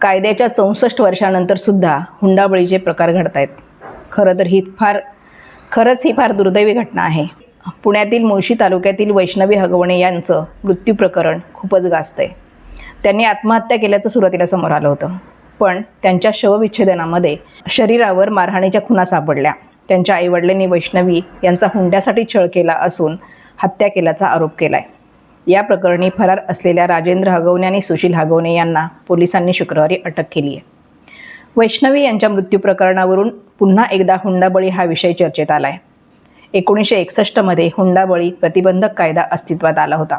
कायद्याच्या चौसष्ट वर्षानंतर सुद्धा हुंडाबळीचे प्रकार घडत आहेत खरं तर ही फार खरंच ही फार दुर्दैवी घटना आहे. पुण्यातील मुळशी तालुक्यातील वैष्णवी हगवणे यांचं मृत्यू प्रकरण खूपच गाजतं आहे त्यांनी आत्महत्या केल्याचं सुरुवातीला समोर आलं होतं. पण त्यांच्या शवविच्छेदनामध्ये शरीरावर मारहाणीच्या खुणा सापडल्या. त्यांच्या आईवडिलांनी वैष्णवी यांचा हुंड्यासाठी छळ केला असून हत्या केल्याचा आरोप केला आहे या प्रकरणी फरार असलेल्या राजेंद्र हगवणे आणि सुशील हगवणे यांना पोलिसांनी शुक्रवारी अटक केली आहे. वैष्णवी यांच्या मृत्यू प्रकरणावरून पुन्हा एकदा हुंडाबळी हा विषय चर्चेत आला आहे एकोणीसशे एकसष्टमध्ये हुंडाबळी प्रतिबंधक कायदा अस्तित्वात आला होता.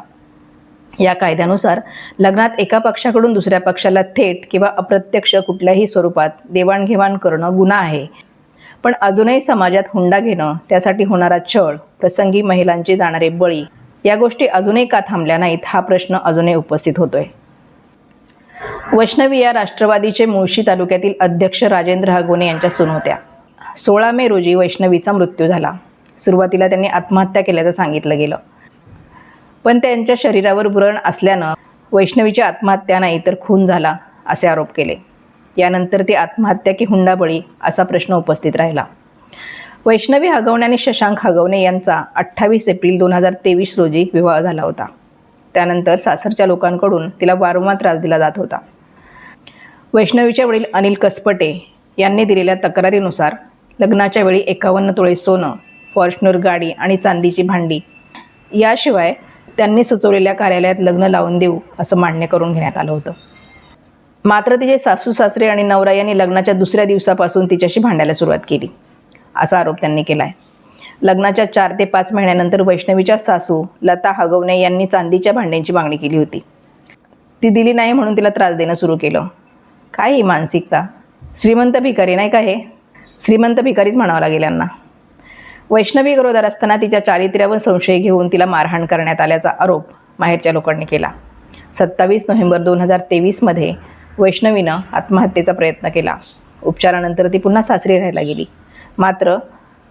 या कायद्यानुसार लग्नात एका पक्षाकडून दुसऱ्या पक्षाला थेट किंवा अप्रत्यक्ष कुठल्याही स्वरूपात देवाणघेवाण करणं गुन्हा आहे. पण अजूनही समाजात हुंडा घेणं त्यासाठी होणारा छळ प्रसंगी महिलांचे जाणारे बळी या गोष्टी अजूनही का थांबल्या नाहीत हा प्रश्न अजूनही उपस्थित होतोय. वैष्णवी या राष्ट्रवादीचे मुळशी तालुक्यातील अध्यक्ष राजेंद्र हगोने यांच्या सून होत्या. सोळा मे रोजी वैष्णवीचा मृत्यू झाला. सुरुवातीला त्यांनी आत्महत्या केल्याचं सांगितलं गेलं. पण त्यांच्या शरीरावर व्रण असल्यानं वैष्णवीची आत्महत्या नाही तर खून झाला असे आरोप केले. यानंतर ती आत्महत्या की हुंडाबळी असा प्रश्न उपस्थित राहिला. वैष्णवी हगवणे आणि शशांक हगवणे यांचा अठ्ठावीस एप्रिल दोन हजार तेवीस रोजी विवाह झाला होता. त्यानंतर सासरच्या लोकांकडून तिला वारंवार त्रास दिला जात होता. वैष्णवीच्या वडील अनिल कसपटे यांनी दिलेल्या तक्रारीनुसार लग्नाच्या वेळी एकावन्न तोळे सोनं फॉर्च्युनर गाडी आणि चांदीची भांडी याशिवाय त्यांनी सुचवलेल्या कार्यालयात लग्न लावून देऊ असं मान्य करून घेण्यात आलं होतं. मात्र तिचे सासू सासरे आणि नवरा यांनी लग्नाच्या दुसऱ्या दिवसापासून तिच्याशी भांडायला सुरुवात केली. असा आरोप त्यांनी केला आहे लग्नाच्या चार ते पाच महिन्यानंतर वैष्णवीच्या सासू लता हगवणे यांनी चांदीच्या भांड्यांची मागणी केली होती. ती दिली नाही म्हणून तिला त्रास देणं सुरू केलं. काय ही मानसिकता? श्रीमंत भिकारी नाही का हे? श्रीमंत भिकारीच म्हणावं लागेल यांना. वैष्णवी गरोदर असताना तिच्या चारित्र्यावर संशय घेऊन तिला मारहाण करण्यात आल्याचा आरोप माहेरच्या लोकांनी केला. सत्तावीस नोव्हेंबर दोन हजार तेवीसमध्ये वैष्णवीनं आत्महत्येचा प्रयत्न केला. उपचारानंतर ती पुन्हा सासरी राहायला गेली. मात्र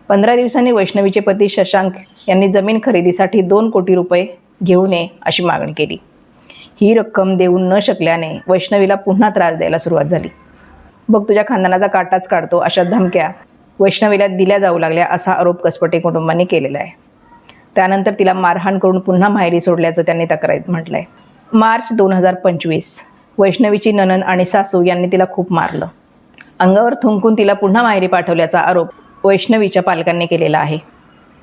पंधरा दिवसांनी वैष्णवीचे पती शशांक यांनी जमीन खरेदीसाठी दोन कोटी रुपये घेऊन ये अशी मागणी केली. ही रक्कम देऊन न शकल्याने वैष्णवीला पुन्हा त्रास द्यायला सुरुवात झाली. बघ तुझ्या खानदानाचा काटाच काढतो अशा धमक्या वैष्णवीला दिल्या जाऊ लागल्या असा आरोप कसपटे कुटुंबांनी केलेला आहे. त्यानंतर तिला मारहाण करून पुन्हा माहेरी सोडल्याचं त्यांनी तक्रारीत म्हटलं आहे मार्च दोन हजार पंचवीस वैष्णवीची ननन आणि सासू यांनी तिला खूप मारलं. अंगावर थुंकून तिला पुन्हा माहेरी पाठवल्याचा आरोप वैष्णवीच्या पालकांनी केलेला आहे.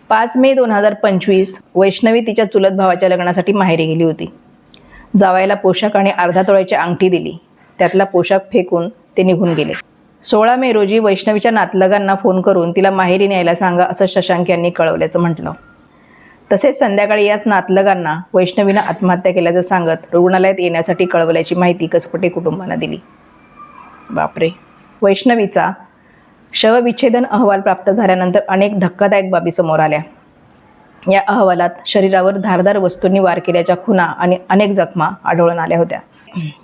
पाच मे दोन हजार पंचवीस वैष्णवी तिच्या चुलत भावाच्या लग्नासाठी माहेरी गेली होती. जावायला पोशाख आणि अर्धा तोळ्याची अंगठी दिली. त्यातला पोशाख फेकून ते निघून गेले. सोळा मे रोजी वैष्णवीच्या नातलगांना फोन करून तिला माहेरी न्यायला सांगा असं शशांक यांनी कळवल्याचं म्हटलं. तसेच संध्याकाळी याच नातलगांना वैष्णवीनं आत्महत्या केल्याचं सांगत रुग्णालयात येण्यासाठी कळवल्याची माहिती कसपटे कुटुंबानं दिली. बापरे! वैष्णवीचा शवविच्छेदन अहवाल प्राप्त झाल्यानंतर अनेक धक्कादायक बाबी समोर आल्या. या अहवालात शरीरावर धारदार वस्तूंनी वार केल्याच्या खुना आणि अनेक जखमा आढळून आल्या होत्या.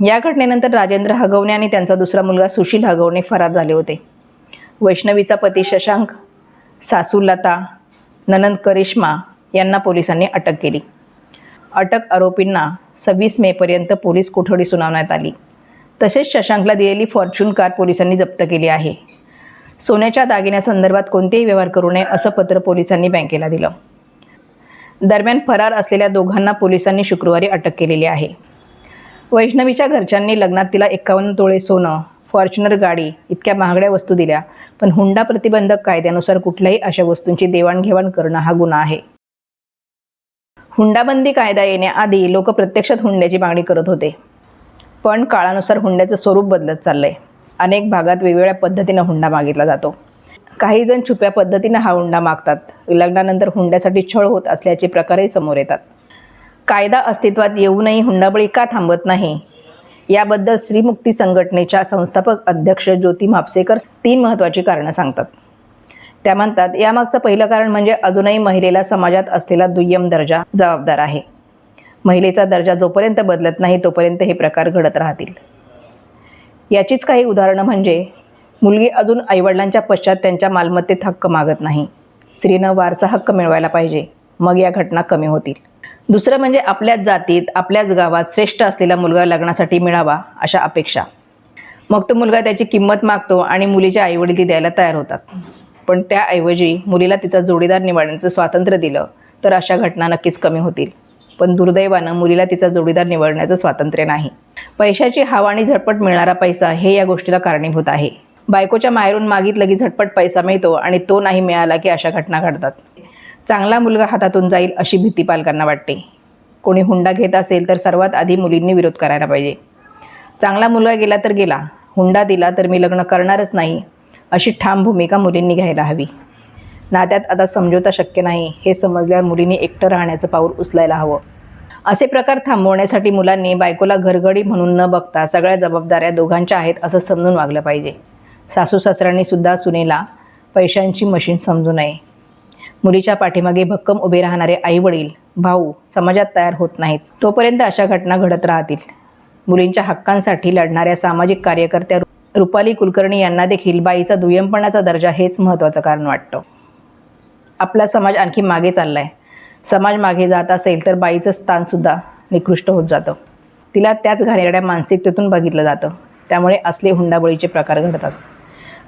या घटनेनंतर राजेंद्र हगवणे आणि त्यांचा दुसरा मुलगा सुशील हगवणे फरार झाले होते. वैष्णवीचा पती शशांक सासू लता ननंद करिश्मा यांना पोलिसांनी अटक केली. अटक आरोपींना सव्वीस मेपर्यंत पोलीस कोठडी सुनावण्यात आली. तसेच शशांकला दिलेली फॉर्च्यून कार पोलिसांनी जप्त केली आहे. सोन्याच्या दागिन्यासंदर्भात कोणतेही व्यवहार करू नये असं पत्र पोलिसांनी बँकेला दिलं. दरम्यान फरार असलेल्या दोघांना पोलिसांनी शुक्रवारी अटक केलेली आहे. वैष्णवीच्या घरच्यांनी लग्नात तिला एकावन्न तोळे सोनं फॉर्च्युनर गाडी इतक्या महागड्या वस्तू दिल्या पण हुंडा प्रतिबंधक कायद्यानुसार कुठल्याही अशा वस्तूंची देवाणघेवाण करणं हा गुन्हा आहे. हुंडाबंदी कायदा येण्याआधी लोक प्रत्यक्षात हुंड्याची मागणी करत होते. पण काळानुसार हुंड्याचं स्वरूप बदलत चाललं आहे अनेक भागात वेगवेगळ्या पद्धतीनं हुंडा मागितला जातो. काही जण छुप्या पद्धतीनं हा हुंडा मागतात. लग्नानंतर हुंड्यासाठी छळ होत असल्याचे प्रकारही समोर येतात. कायदा अस्तित्वात येऊनही हुंडाबळी का थांबत नाही? याबद्दल स्त्रीमुक्ती संघटनेच्या संस्थापक अध्यक्ष ज्योती म्हापसेकर तीन महत्त्वाची कारणं सांगतात. त्या म्हणतात यामागचं पहिलं कारण म्हणजे अजूनही महिलेला समाजात असलेला दुय्यम दर्जा जबाबदार आहे. महिलेचा दर्जा जोपर्यंत बदलत नाही तोपर्यंत हे प्रकार घडत राहतील. याचीच काही उदाहरणं म्हणजे मुलगी अजून आईवडिलांच्या पश्चात त्यांच्या मालमत्तेत हक्क मागत नाही. स्त्रीनं वारसा हक्क मिळवायला पाहिजे. मग या घटना कमी होतील. दुसरं म्हणजे आपल्याच जातीत आपल्याच गावात श्रेष्ठ असलेला मुलगा लग्नासाठी मिळावा अशा अपेक्षा. मग तो मुलगा त्याची किंमत मागतो आणि मुलीच्या आईवडील ती द्यायला तयार होतात. पण त्याऐवजी मुलीला तिचा जोडीदार निवडण्याचं स्वातंत्र्य दिलं तर अशा घटना नक्कीच कमी होतील. पण दुर्दैवानं मुलीला तिचा जोडीदार निवडण्याचं स्वातंत्र्य नाही. पैशाची हवा आणि झटपट मिळणारा पैसा हे या गोष्टीला कारणीभूत आहे. बायकोच्या माहेरून मागितलं की झटपट पैसा मिळतो आणि तो नाही मिळाला की अशा घटना घडतात. चांगला मुलगा हातातून जाईल अशी भीती पालकांना वाटते. कोणी हुंडा घेत असेल तर सर्वात आधी मुलींनी विरोध करायला पाहिजे. चांगला मुलगा गेला तर गेला. हुंडा दिला तर मी लग्न करणारच नाही अशी ठाम भूमिका मुलींनी घ्यायला हवी. नात्यात आता समझोता शक्य नाही हे समजल्यावर मुलींनी एकटं राहण्याचं पाऊल उचलायला हवं. असे प्रकार थांबवण्यासाठी मुलांनी बायकोला घरगडी म्हणून न बघता सगळ्या जबाबदाऱ्या दोघांच्या आहेत असं समजून वागलं पाहिजे. सासू सासऱ्यांनी सुद्धा सुनेला पैशांची मशीन समजू नये. मुलीच्या पाठीमागे भक्कम उभे राहणारे आईवडील भाऊ समाजात तयार होत नाहीत. तोपर्यंत अशा घटना घडत राहतील. मुलींच्या हक्कांसाठी लढणाऱ्या सामाजिक कार्यकर्त्या रुपाली कुलकर्णी यांना देखील बाईचा दुय्यमपणाचा दर्जा हेच महत्त्वाचं कारण वाटतं. आपला समाज आणखी मागे चाललाय. समाज मागे जात असेल तर बाईचं स्थानसुद्धा निकृष्ट होत जातं. तिला त्याच घाणेरड्या मानसिकतेतून बघितलं जातं. त्यामुळे असले हुंडाबळीचे प्रकार घडतात.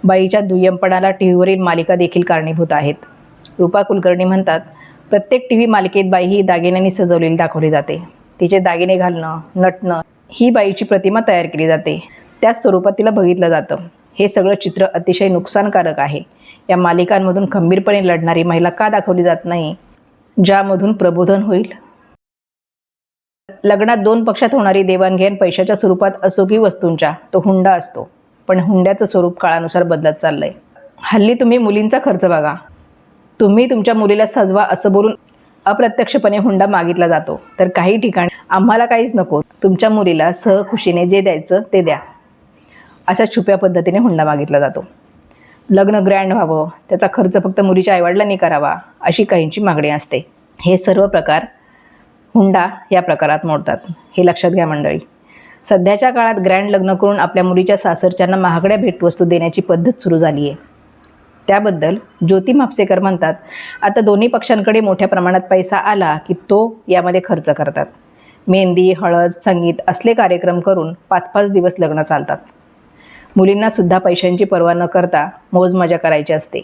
बाईच्या दुय्यमपणाला टी व्हीवरील मालिका देखील कारणीभूत आहेत. रूपा कुलकर्णी म्हणतात प्रत्येक टी व्ही मालिकेत बाई ही दागिन्यांनी सजवलेली दाखवली जाते. तिचे दागिने घालणं नटणं ही बाईची प्रतिमा तयार केली जाते. त्याच स्वरूपात तिला बघितलं जातं. हे सगळं चित्र अतिशय नुकसानकारक आहे. या मालिकांमधून खंबीरपणे लढणारी महिला का दाखवली जात नाही ज्यामधून प्रबोधन होईल. लग्नात दोन पक्षात होणारी देवाणघेवाण पैशाच्या स्वरूपात असो की वस्तूंच्या तो हुंडा असतो. पण हुंड्याचं स्वरूप काळानुसार बदलत चाललंय. हल्ली तुम्ही मुलींचा खर्च बघा. तुम्ही तुमच्या मुलीला सजवा असं बोलून अप्रत्यक्षपणे हुंडा मागितला जातो. तर काही ठिकाणी आम्हाला काहीच नको. तुमच्या मुलीला सहखुशीने जे द्यायचं ते द्या. अशा छुप्या पद्धतीने हुंडा मागितला जातो. लग्न ग्रँड व्हावं त्याचा खर्च फक्त मुलीच्या आईवडिलांनी करावा अशी काहींची मागणी असते. हे सर्व प्रकार हुंडा या प्रकारात मोडतात. हे लक्षात घ्या मंडळी. सध्याच्या काळात ग्रँड लग्न करून आपल्या मुलीच्या सासरच्यांना महागड्या भेटवस्तू देण्याची पद्धत सुरू झाली आहे त्याबद्दल ज्योती म्हापसेकर म्हणतात आता दोन्ही पक्षांकडे मोठ्या प्रमाणात पैसा आला की तो यामध्ये खर्च करतात. मेहंदी हळद संगीत असले कार्यक्रम करून पाच पाच दिवस लग्न चालतात. मुलींना सुद्धा पैशांची पर्वा न करता मौज मजा करायची असते.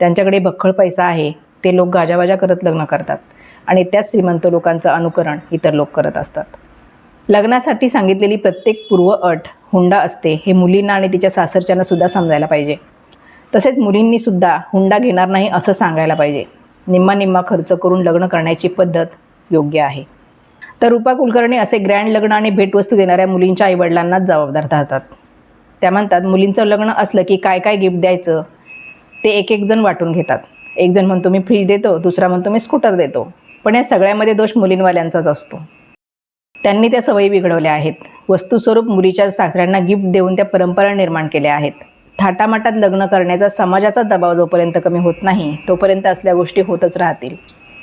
त्यांच्याकडे भक्खळ पैसा आहे ते लोक गाजावाजा करत लग्न करतात आणि त्याच श्रीमंत लोकांचं अनुकरण इतर लोक करत असतात. लग्नासाठी सांगितलेली प्रत्येक पूर्व अट हुंडा असते हे मुलींना आणि तिच्या सासरच्यांना सुद्धा समजायला पाहिजे. तसेच मुलींनी सुद्धा हुंडा घेणार नाही असं सांगायला पाहिजे. निम्मा निम्मा खर्च करून लग्न करण्याची पद्धत योग्य आहे. तर रूपा कुलकर्णी असे ग्रँड लग्न आणि भेटवस्तू देणाऱ्या मुलींच्या आईवडिलांनाच जबाबदार ठरतात त्या म्हणतात मुलींचं लग्न असलं की काय काय गिफ्ट द्यायचं? ते एक एक जण वाटून घेतात. एक जण म्हणतो मी फ्रीज देतो. दुसरा म्हणतो मी स्कूटर देतो. पण या सगळ्यामध्ये दोष मुलींवाल्यांचाच असतो. त्यांनी त्या सवयी बिघडवल्या आहेत. वस्तुस्वरूप मुलीच्या सासऱ्यांना गिफ्ट देऊन त्या परंपरा निर्माण केल्या आहेत. थाटामाटात लग्न करण्याचा समाजाचा दबाव जोपर्यंत कमी होत नाही तोपर्यंत असल्या गोष्टी होतच राहतील.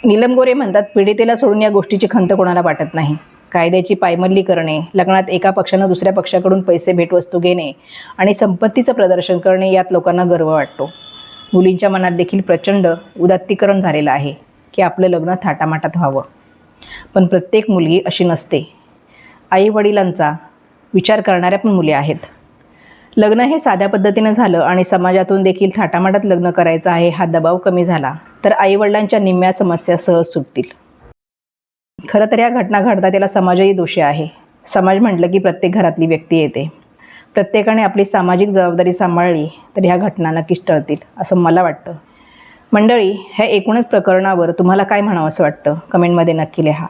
नीलम गोरे म्हणतात पीडितेला सोडून या गोष्टीची खंत कोणाला वाटत नाही. कायद्याची पायमल्ली करणे लग्नात एका पक्षानं दुसऱ्या पक्षाकडून पैसे भेटवस्तू घेणे आणि संपत्तीचं प्रदर्शन करणे यात लोकांना गर्व वाटतो. मुलींच्या मनात देखील प्रचंड उदात्तीकरण झालेलं आहे की आपलं लग्न थाटामाटात व्हावं. पण प्रत्येक मुलगी अशी नसते. आई वडिलांचा विचार करणाऱ्या पण मुली आहेत. लग्न हे साध्या पद्धतीनं झालं आणि समाजातून देखील थाटामाटात लग्न करायचं आहे हा दबाव कमी झाला तर आईवडिलांच्या निम्म्या समस्या सहज सुटतील. खरं तर या घटना घडता त्याला समाजही दोषी आहे. समाज म्हटलं की प्रत्येक घरातली व्यक्ती येते. प्रत्येकाने आपली सामाजिक जबाबदारी सांभाळली तर ह्या घटना नक्कीच टळतील असं मला वाटतं. मंडळी ह्या एकूणच प्रकरणावर तुम्हाला काय म्हणावं असं वाटतं? कमेंटमध्ये नक्की लिहा.